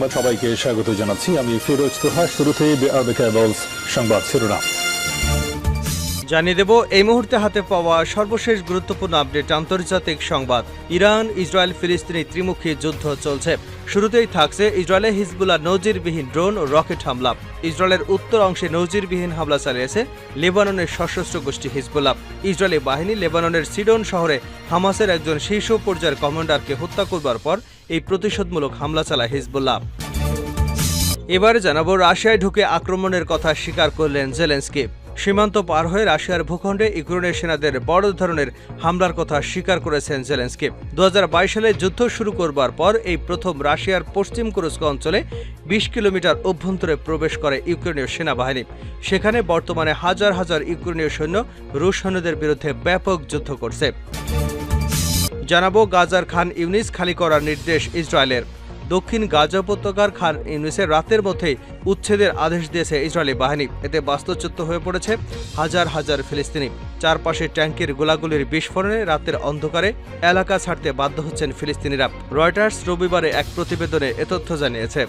সংবাদ সবাইকে স্বাগত জানাচ্ছি। আমি ফিরোজ তোহা কেবলস সংবাদ শিরোনাম। জানিয়ে দেব, এই মুহূর্তে হাতে পাওয়া সর্বশেষ গুরুত্বপূর্ণ আপডেট, আন্তর্জাতিক সংবাদ। ইরান, ইসরায়েল, ফিলিস্তিনি ত্রিমুখী যুদ্ধ চলছে। শুরুতেই থাকছে ইসরায়েলে হিজবুল্লাহ নজিরবিহীন ড্রোন ও রকেট হামলা। ইসরায়েলের উত্তর অংশে নজিরবিহীন হামলা চালিয়েছে লেবাননের সশস্ত্র গোষ্ঠী হিজবুল্লাহ। ইসরায়েলি বাহিনী লেবাননের সিডন শহরে হামাসের একজন শীর্ষ পর্যায়ের কমান্ডারকে হত্যা করবার পর এই প্রতিশোধমূলক হামলা চালায় হিজবুল্লাহ। এবারে জানাব, রাশিয়ায় ঢুকে আক্রমণের কথা স্বীকার করলেন জেলেন্সকি। সীমান্ত পার হয়ে রাশিয়ার ভূখণ্ডে ইউক্রেনের সেনাদের বড় ধরনের হামলার কথা স্বীকার করেছেন জেলেন্সকি। দু সালে যুদ্ধ শুরু করবার পর এই প্রথম রাশিয়ার পশ্চিম কুরস্ক অঞ্চলে বিশ কিলোমিটার অভ্যন্তরে প্রবেশ করে ইউক্রেনীয় সেনাবাহিনী। সেখানে বর্তমানে হাজার হাজার ইউক্রেনীয় সৈন্য রুশ সৈন্যদের বিরুদ্ধে ব্যাপক যুদ্ধ করছে। জানাব গাজার খান ইউনিস খালি করার নির্দেশ ইসরায়েলের। দক্ষিণ গাজা উপত্যকার খান ইউনিসের রাতের মধ্যেই উচ্ছেদের আদেশ দিয়েছে ইসরায়েলি বাহিনী। এতে বাস্তুচ্যুত হয়ে পড়েছে হাজার হাজার ফিলিস্তিনি। চারপাশে ট্যাঙ্কের গোলাগুলির বিস্ফোরণে রাতের অন্ধকারে এলাকা ছাড়তে বাধ্য হচ্ছেন ফিলিস্তিনিরা। রয়টার্স রবিবারে এক প্রতিবেদনে এ তথ্য জানিয়েছে।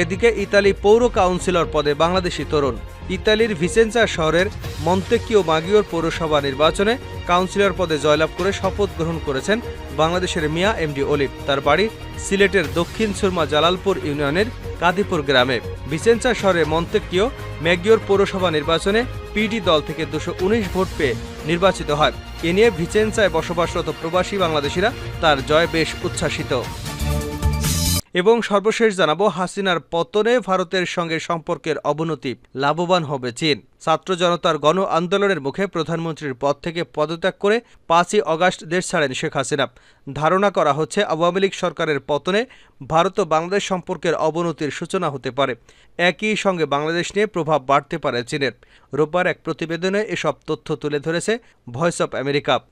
এদিকে ইতালি পৌর কাউন্সিলর পদে বাংলাদেশি তরুণ। ইতালির ভিসেন্সা শহরের মন্তেকিও মাগিওর পৌরসভা নির্বাচনে কাউন্সিলর পদে জয়লাভ করে শপথ গ্রহণ করেছেন বাংলাদেশের মিয়া এমডি অলিভ। তার বাড়ি সিলেটের দক্ষিণ সুরমা জালালপুর ইউনিয়নের কাদিপুর গ্রামে। ভিসেন্সা শহরে মন্তেকিও ম্যাগিওর পৌরসভা নির্বাচনে পিডি দল থেকে দুশো ভোট পেয়ে নির্বাচিত হয়। এ নিয়ে ভিচেন্সায় বসবাসরত প্রবাসী বাংলাদেশিরা তার জয় বেশ উচ্ছ্বাসিত। এবং সর্বশেষ জানাব, হাসিনার পতনে ভারতের সঙ্গে সম্পর্কের অবনতি লাভবান হবে চীন। ছাত্র জনতার গণ আন্দোলনের মুখে প্রধানমন্ত্রীর পদ থেকে পদত্যাগ করে পাঁচই অগাস্ট দেশ ছাড়েন শেখ হাসিনা। ধারণা করা হচ্ছে, আওয়ামী লীগ সরকারের পতনে ভারত ও বাংলাদেশ সম্পর্কের অবনতির সূচনা হতে পারে। একই সঙ্গে বাংলাদেশ নিয়ে প্রভাব বাড়তে পারে চীনের। রোববার এক প্রতিবেদনে এসব তথ্য তুলে ধরেছে ভয়েস অব আমেরিকা।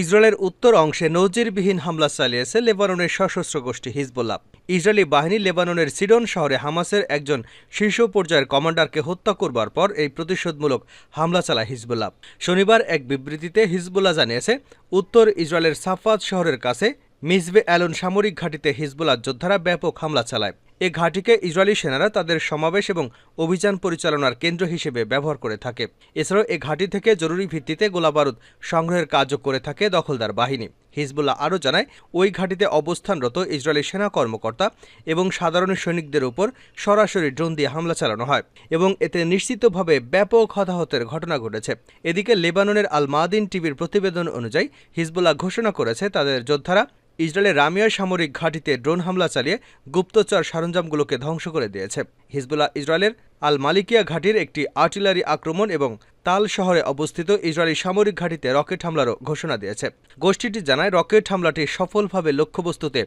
ইসরায়েলের উত্তর অংশে নজিরবিহীন হামলা চালিয়েছে লেবাননের সশস্ত্র গোষ্ঠী হিজবুল্লাহ। ইসরায়েলি বাহিনী লেবাননের সিডন শহরে হামাসের একজন শীর্ষ পর্যায়ের কমান্ডারকে হত্যা করবার পর এই প্রতিশোধমূলক হামলা চালায় হিজবুল্লাহ। শনিবার এক বিবৃতিতে হিজবুল্লাহ জানিয়েছে, উত্তর ইসরায়েলের সাফাত শহরের কাছে মিসবে অ্যালন সামরিক ঘাঁটিতে হিজবুল্লাহ যোদ্ধারা ব্যাপক হামলা চালায়। এ ঘাঁটিকে ইসরায়েলি সেনারা তাদের সমাবেশ এবং অভিযান পরিচালনার কেন্দ্র হিসেবে ব্যবহার করে থাকে। এছাড়াও এ ঘাঁটি থেকে জরুরি ভিত্তিতে গোলাবারুদ সংগ্রহের কাজও করে থাকে দখলদার বাহিনী। হিজবুল্লাহ আরও জানায়, ওই ঘাঁটিতে অবস্থানরত ইসরায়েলি সেনা কর্মকর্তা এবং সাধারণ সৈনিকদের উপর সরাসরি ড্রোন দিয়ে হামলা চালানো হয় এবং এতে নিশ্চিতভাবে ব্যাপক হতাহতের ঘটনা ঘটেছে। এদিকে লেবাননের আল মাদিন টিভির প্রতিবেদন অনুযায়ী হিজবুল্লাহ ঘোষণা করেছে, তাদের যোদ্ধারা ইসরায়েলের রামিয়ার সামরিক ঘাঁটিতে ড্রোন হামলা চালিয়ে গুপ্তচর সরঞ্জামগুলোকে ধ্বংস করে দিয়েছে। হিজবুল্লাহ ইসরায়েলের আল মালিকিয়া ঘাঁটির একটি আর্টিলারি আক্রমণ এবং তাল শহরে অবস্থিত ইসরায়েলি সামরিক ঘাঁটিতে রকেট হামলারও ঘোষণা দিয়েছে। গোষ্ঠীটি জানায়, রকেট হামলাটি সফলভাবে লক্ষ্যবস্তুতে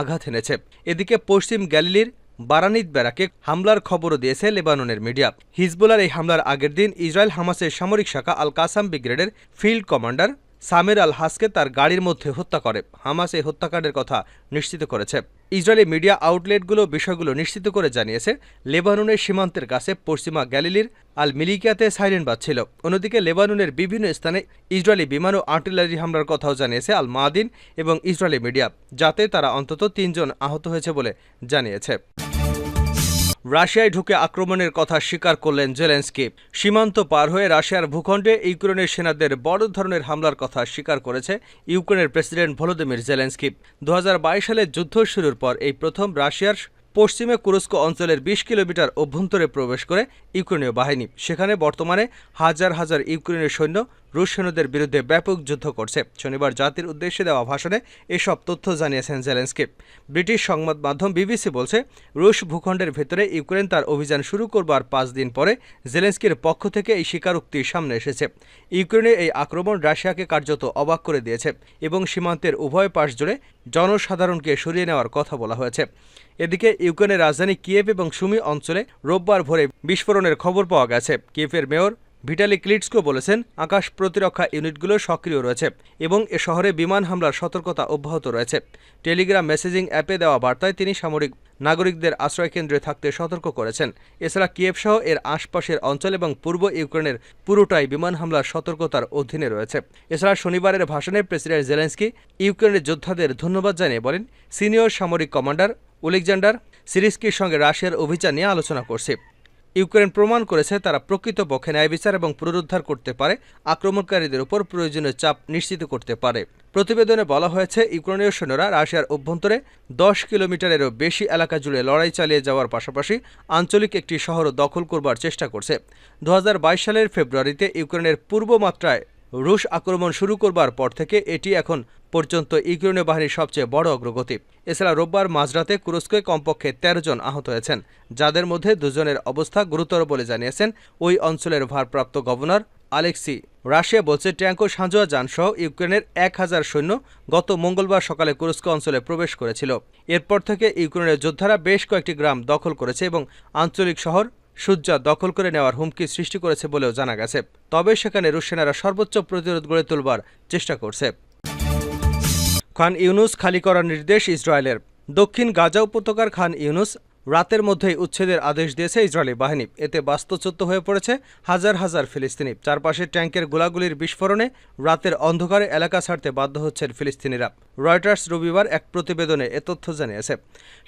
আঘাত এনেছে। এদিকে পশ্চিম গ্যালিলির বারানিদ ব্যারাকে হামলার খবরও দিয়েছে লেবাননের মিডিয়া। হিজবুলার এই হামলার আগের দিন ইসরায়েল হামাসের সামরিক শাখা আল কাসাম ব্রিগেডের ফিল্ড কমান্ডার সামের আল হাসকে তার গাড়ির মধ্যে হত্যা করে। হামাস এই হত্যাকাণ্ডের কথা নিশ্চিত করেছে। ইসরায়েলি মিডিয়া আউটলেটগুলো বিষয়গুলো নিশ্চিত করে জানিয়েছে, লেবাননের সীমান্তের কাছে পশ্চিমা গ্যালিলির আল মিলিকিয়াতে সাইরেন বাজছিল। অন্যদিকে লেবাননের বিভিন্ন স্থানে ইসরায়েলি বিমান ও আর্টিলারি হামলার কথাও জানিয়েছে আল মাদিন এবং ইসরায়েলি মিডিয়া, যাতে তারা অন্তত তিনজন আহত হয়েছে বলে জানিয়েছে। রাশিয়ায় ঢুকে আক্রমণের কথা স্বীকার করলেন জেলেন্সকি। সীমান্ত পার হয়ে রাশিয়ার ভূখণ্ডে ইউক্রেনের সেনাদের বড় ধরনের হামলার কথা স্বীকার করেছে ইউক্রেনের প্রেসিডেন্ট ভলোদিমির জেলেন্সকি। দু সালে যুদ্ধ শুরুর পর এই প্রথম রাশিয়ার পশ্চিমে কুরস্ক অঞ্চলের বিশ কিলোমিটার অভ্যন্তরে প্রবেশ করে ইউক্রেনীয় বাহিনী। সেখানে বর্তমানে হাজার হাজার ইউক্রেনীয় সৈন্য রুশ সৈন্যদের বিরুদ্ধে ব্যাপক যুদ্ধ করছে। শনিবার জাতির উদ্দেশ্যে দেওয়া ভাষণে এসব তথ্য জানিয়েছেন জেলেন্সকি। ব্রিটিশ সংবাদ মাধ্যম বিবিসি বলছে, রুশ ভূখণ্ডের ভেতরে ইউক্রেন তার অভিযান শুরু করবার পাঁচ দিন পরে জেলেন্সকির পক্ষ থেকে এই স্বীকারোক্তি সামনে এসেছে। ইউক্রেনের এই আক্রমণ রাশিয়াকে কার্যত অবাক করে দিয়েছে এবং সীমান্তের উভয় পাশ জুড়ে জনসাধারণকে সরিয়ে নেওয়ার কথা বলা হয়েছে। এদিকে ইউক্রেনের রাজধানী কিয়েভ এবং সুমি অঞ্চলে রোববার ভোরে বিস্ফোরণের খবর পাওয়া গেছে। কিয়েভের মেয়র ভিটালি ক্লিটসকো বলেছেন, আকাশ প্রতিরক্ষা ইউনিটগুলো সক্রিয় রয়েছে এবং এ শহরে বিমান হামলার সতর্কতা অব্যাহত রয়েছে। টেলিগ্রাম মেসেজিং অ্যাপে দেওয়া বার্তায় তিনি সামরিক নাগরিকদের আশ্রয়কেন্দ্রে থাকতে সতর্ক করেছেন। এছাড়া কিয়েভ সহ এর আশপাশের অঞ্চল এবং পূর্ব ইউক্রেনের পুরোটাই বিমান হামলার সতর্কতার অধীনে রয়েছে। এছাড়া শনিবারের ভাষণে প্রেসিডেন্ট জেলেন্সকি ইউক্রেনের যোদ্ধাদের ধন্যবাদ জানিয়ে বলেন, সিনিয়র সামরিক কমান্ডার ওলেকজান্ডার সিরিস্কির সঙ্গে রাশিয়ার অভিযান নিয়ে আলোচনা করছে। ইউক্রেন প্রমাণ করেছে তারা প্রকৃতপক্ষে ন্যায় বিচার এবং পুনরুদ্ধার করতে পারে, আক্রমণকারীদের উপর প্রয়োজনীয় চাপ নিশ্চিত করতে পারে। প্রতিবেদনে বলা হয়েছে, ইউক্রেনীয় সৈন্যরা রাশিয়ার অভ্যন্তরে দশ কিলোমিটারেরও বেশি এলাকা জুড়ে লড়াই চালিয়ে যাওয়ার পাশাপাশি আঞ্চলিক একটি শহরও দখল করবার চেষ্টা করছে। দু হাজার বাইশ সালের ফেব্রুয়ারিতে ইউক্রেনের পূর্ব মাত্রায় রুশ আক্রমণ শুরু করবার পর থেকে এটি এখন পর্যন্ত ইউক্রেনীয় বাহিনীর সবচেয়ে বড় অগ্রগতি। এছাড়া রোববার মাঝরাতে কুরস্কে কমপক্ষে তেরো জন আহত হয়েছেন, যাদের মধ্যে দুজনের অবস্থা গুরুতর বলে জানিয়েছেন ওই অঞ্চলের ভারপ্রাপ্ত গভর্নর আলেক্সি রাশিয়া বলছে ট্যাঙ্কো সাঁজোয়া যানসহ ইউক্রেনের এক হাজার সৈন্য গত মঙ্গলবার সকালে কুরস্ক অঞ্চলে প্রবেশ করেছিল। এরপর থেকে ইউক্রেনের যোদ্ধারা বেশ কয়েকটি গ্রাম দখল করেছে এবং আঞ্চলিক শহর সুজ্জা দখল করে নেওয়ার হুমকি সৃষ্টি করেছে বলেও জানা গেছে। তবে সেখানে রুশ সেনারা সর্বোচ্চ প্রতিরোধ গড়ে তুলবার চেষ্টা করছে। খান ইউনুস খালি করার নির্দেশ ইসরায়েলের। দক্ষিণ গাজা উপত্যকার খান ইউনুস রাতের মধ্যেই উচ্ছেদের আদেশ দিয়েছে ইসরায়েলি বাহিনী। এতে বাস্তুচ্যুত হয়ে পড়েছে হাজার হাজার ফিলিস্তিনি। চারপাশে ট্যাঙ্কের গোলাগুলির বিস্ফোরণে রাতের অন্ধকারে এলাকা ছাড়তে বাধ্য হচ্ছেন ফিলিস্তিনিরা। রয়টার্স রবিবার এক প্রতিবেদনে এ তথ্য জানিয়েছে।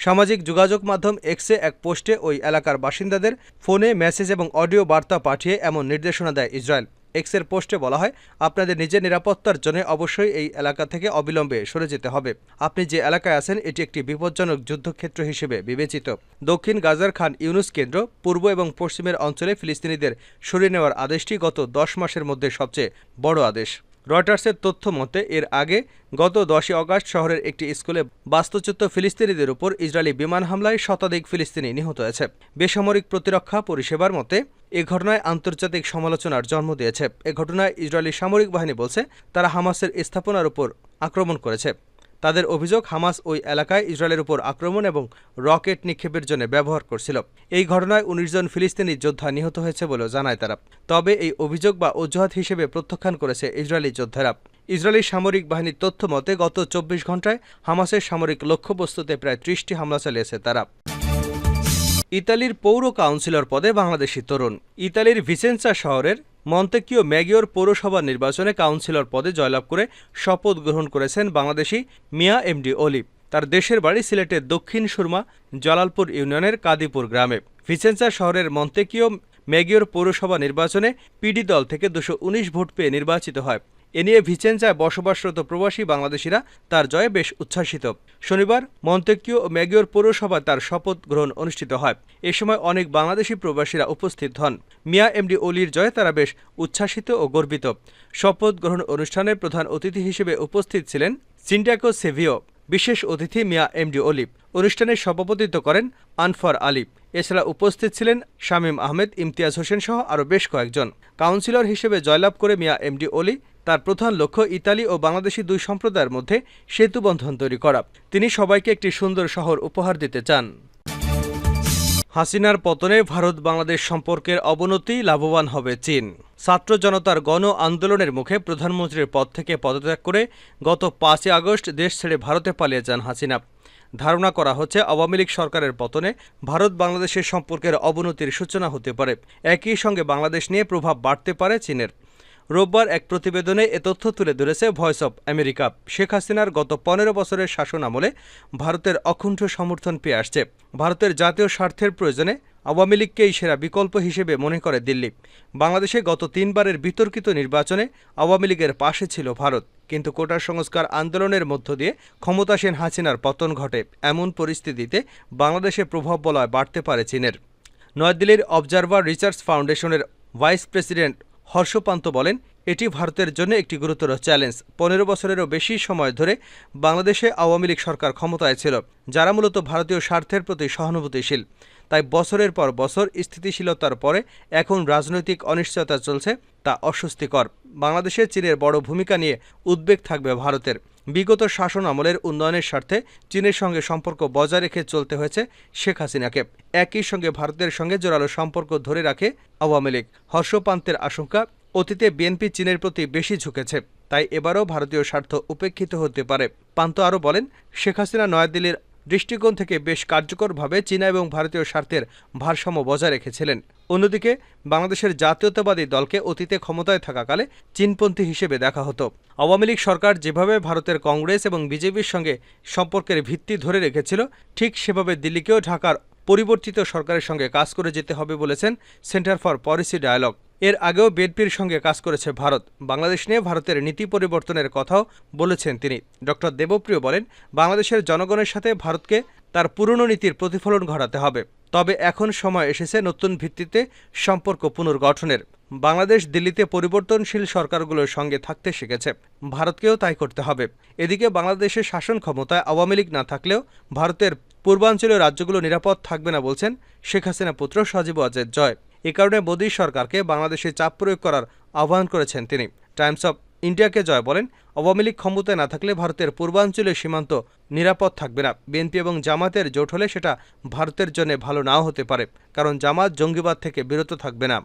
সামাজিক যোগাযোগ মাধ্যম এক্সে এক পোস্টে ওই এলাকার বাসিন্দাদের ফোনে মেসেজ এবং অডিও বার্তা পাঠিয়ে এমন নির্দেশনা দেয় ইসরায়েল। এক্সের পোস্টে বলা হয়, আপনাদের নিজের নিরাপত্তার জন্য অবশ্যই এই এলাকা থেকে অবিলম্বে সরে যেতে হবে। আপনি যে এলাকায় আছেন, এটি একটি বিপজ্জনক যুদ্ধক্ষেত্র হিসেবে বিবেচিত। দক্ষিণ গাজার খান ইউনুস কেন্দ্র, পূর্ব এবং পশ্চিমের অঞ্চলে ফিলিস্তিনিদের সরিয়ে নেওয়ার আদেশটি গত দশ মাসের মধ্যে সবচেয়ে বড় আদেশ। রয়টার্সের তথ্য মতে, এর আগে গত দশই অগাস্ট শহরের একটি স্কুলে বাস্তুচ্যুত ফিলিস্তিনিদের উপর ইসরায়েলি বিমান হামলায় শতাধিক ফিলিস্তিনি নিহত হয়েছে। বেসামরিক প্রতিরক্ষা পরিষেবার মতে, এ ঘটনায় আন্তর্জাতিক সমালোচনার জন্ম দিয়েছে। এ ঘটনায় ইসরায়েলি সামরিক বাহিনী বলছে, তারা হামাসের স্থাপনার উপর আক্রমণ করেছে। তাদের অভিযোগ হামাস ওই এলাকায় ইসরায়েলের উপর আক্রমণ এবং রকেট নিক্ষেপের জন্য ব্যবহার করছিল। এই ঘটনায় উনিশ জন ফিলিস্তিনি যোদ্ধা নিহত হয়েছে বলেও জানায় তারা। তবে এই অভিযোগ বা অজুহাত হিসেবে প্রত্যাখ্যান করেছে ইসরায়েলি যোদ্ধারা। ইসরায়েলি সামরিক বাহিনীর তথ্য মতে, গত চব্বিশ ঘন্টায় হামাসের সামরিক লক্ষ্যবস্তুতে প্রায় ত্রিশটি হামলা চালিয়েছে তারা। ইতালির পৌর কাউন্সিলর পদে বাংলাদেশি তরুণ। ইতালির ভিসেন্সা শহরের মন্তেকিও ম্যাগিওর পৌরসভা নির্বাচনে কাউন্সিলর পদে জয়লাভ করে শপথ গ্রহণ করেছেন বাংলাদেশি মিয়া এমডি অলিভ তার দেশের বাড়ি সিলেটের দক্ষিণ সুরমা, জালালপুর ইউনিয়নের কাদিপুর গ্রামে। ভিসেন্সা শহরের মন্তেকিও ম্যাগিওর পৌরসভা নির্বাচনে পিডি দল থেকে দুশো ভোট পেয়ে নির্বাচিত হয়। এ নিয়ে ভিচেন্সায় বসবাসরত প্রবাসী বাংলাদেশিরা তার জয়ে বেশ উচ্ছ্বাসিত। শনিবার মন্তেকিও ও ম্যাগিওর পৌরসভায় তার শপথ গ্রহণ অনুষ্ঠিত হয়। এ সময় অনেক বাংলাদেশি প্রবাসীরা উপস্থিত হন। মিয়া এমডি অলির জয়ে তারা বেশ উচ্ছ্বাসিত ও গর্বিত। শপথ গ্রহণ অনুষ্ঠানে প্রধান অতিথি হিসেবে উপস্থিত ছিলেন সিন্ডাকো সেভিও, বিশেষ অতিথি মিয়া এমডি অলিভ অনুষ্ঠানে সভাপতিত্ব করেন আনফার আলী। এছাড়া উপস্থিত ছিলেন শামীম আহমেদ, ইমতিয়াজ হোসেন সহ আরও বেশ কয়েকজন। কাউন্সিলর হিসেবে জয়লাভ করে মিয়া এমডি অলি তার প্রধান লক্ষ্য ইতালি ও বাংলাদেশি দুই সম্প্রদায়ের মধ্যে সেতুবন্ধন তৈরি করা। তিনি সবাইকে একটি সুন্দর শহর উপহার দিতে চান। হাসিনার পতনে ভারত বাংলাদেশ সম্পর্কের অবনতি লাভবান হবে চীন। ছাত্র জনতার গণ আন্দোলনের মুখে প্রধানমন্ত্রীর পদ থেকে পদত্যাগ করে গত পাঁচই আগস্ট দেশ ছেড়ে ভারতে পালিয়ে যান হাসিনা। ধারণা করা হচ্ছে আওয়ামী লীগ সরকারের পতনে ভারত বাংলাদেশের সম্পর্কের অবনতির সূচনা হতে পারে। একই সঙ্গে বাংলাদেশ নিয়ে প্রভাব বাড়তে পারে চীনের। রোববার এক প্রতিবেদনে এ তথ্য তুলে ধরেছে ভয়েস অব আমেরিকা। শেখ হাসিনার গত পনেরো বছরের শাসন আমলে ভারতের অকুণ্ঠ সমর্থন পেয়ে আসছে। ভারতের জাতীয় স্বার্থের প্রয়োজনে আওয়ামী লীগকেই সেরা বিকল্প হিসেবে মনে করে দিল্লি। বাংলাদেশে গত তিনবারের বিতর্কিত নির্বাচনে আওয়ামী লীগের পাশে ছিল ভারত। কিন্তু কোটার সংস্কার আন্দোলনের মধ্য দিয়ে ক্ষমতাসীন হাসিনার পতন ঘটে। এমন পরিস্থিতিতে বাংলাদেশে প্রভাব বলয় বাড়তে পারে চীনের। নয়াদিল্লির অবজারভার রিসার্চ ফাউন্ডেশনের ভাইস প্রেসিডেন্ট হর্ষপান্ত বলেন, এটি ভারতের জন্য একটি গুরুতর চ্যালেঞ্জ। পনেরো বছরেরও বেশি সময় ধরে বাংলাদেশে আওয়ামী লীগ সরকার ক্ষমতায় ছিল, যারা মূলত ভারতীয় স্বার্থের প্রতি সহানুভূতিশীল। তাই বছরের পর বছর স্থিতিশীলতার পরে এখন রাজনৈতিক অনিশ্চয়তা চলছে তা অস্বস্তিকর। বাংলাদেশে চীনের বড় ভূমিকা নিয়ে উদ্বেগ থাকবে ভারতের। বিগত শাসন আমলের উন্নয়নের স্বার্থে চীনের সঙ্গে সম্পর্ক বজায় রেখে চলতে হয়েছে শেখ হাসিনাকে। একই সঙ্গে ভারতের সঙ্গে জোরালো সম্পর্ক ধরে রাখে আওয়ামী লীগ। হর্ষপান্তের আশঙ্কা, অতীতে বিএনপি চীনের প্রতি বেশি ঝুঁকেছে, তাই এবারও ভারতীয় স্বার্থ উপেক্ষিত হতে পারে। পান্ত আরও বলেন, শেখ হাসিনা নয়াদিল্লির দৃষ্টিকোণ থেকে বেশ কার্যকরভাবে চীনা এবং ভারতীয় স্বার্থের ভারসাম্য বজায় রেখেছিলেন। অন্যদিকে, বাংলাদেশের জাতীয়তাবাদী দলকে অতীতে ক্ষমতায় থাকাকালে চীনপন্থী হিসেবে দেখা হতো। আওয়ামী লীগ সরকার যেভাবে ভারতের কংগ্রেস এবং বিজেপির সঙ্গে সম্পর্কের ভিত্তি ধরে রেখেছিল, ঠিক সেভাবে দিল্লিকেও ঢাকার পরিবর্তিত সরকারের সঙ্গে কাজ করে যেতে হবে বলেছেন সেন্টার ফর পলিসি ডায়ালগ। এর আগেও বিএনপির সঙ্গে কাজ করেছে ভারত। বাংলাদেশ নিয়ে ভারতের নীতি পরিবর্তনের কথাও বলেছেন তিনি। ডক্টর দেবপ্রিয় বলেন, বাংলাদেশের জনগণের সাথে ভারতকে তার পুরনো নীতির প্রতিফলন ঘটাতে হবে। তবে এখন সময় এসেছে নতুন ভিত্তিতে সম্পর্ক পুনর্গঠনের। বাংলাদেশ দিল্লিতে পরিবর্তনশীল সরকারগুলোর সঙ্গে থাকতে শিখেছে। ভারতকেও তাই করতে হবে। এদিকে বাংলাদেশের শাসন ক্ষমতায় আওয়ামী লীগ না থাকলেও ভারতের পূর্বাঞ্চলীয় রাজ্যগুলো নিরাপদ থাকবে না বলছেন শেখ হাসিনা পুত্র সজীব অজের জয়। এ কারণে মোদী সরকারকে বাংলাদেশে চাপ প্রয়োগ করার আহ্বান করেছেন তিনি। টাইমস অব ইন্ডিয়াকে জয় বলেন, আওয়ামী লীগ ক্ষমতায় না থাকলে ভারতের পূর্বাঞ্চলীয় সীমান্ত নিরাপদ থাকবে না। বিএনপি এবং জামাতের জোট হলে সেটা ভারতের জন্য ভালো নাও হতে পারে, কারণ জামাত জঙ্গিবাদ থেকে বিরত থাকবে না।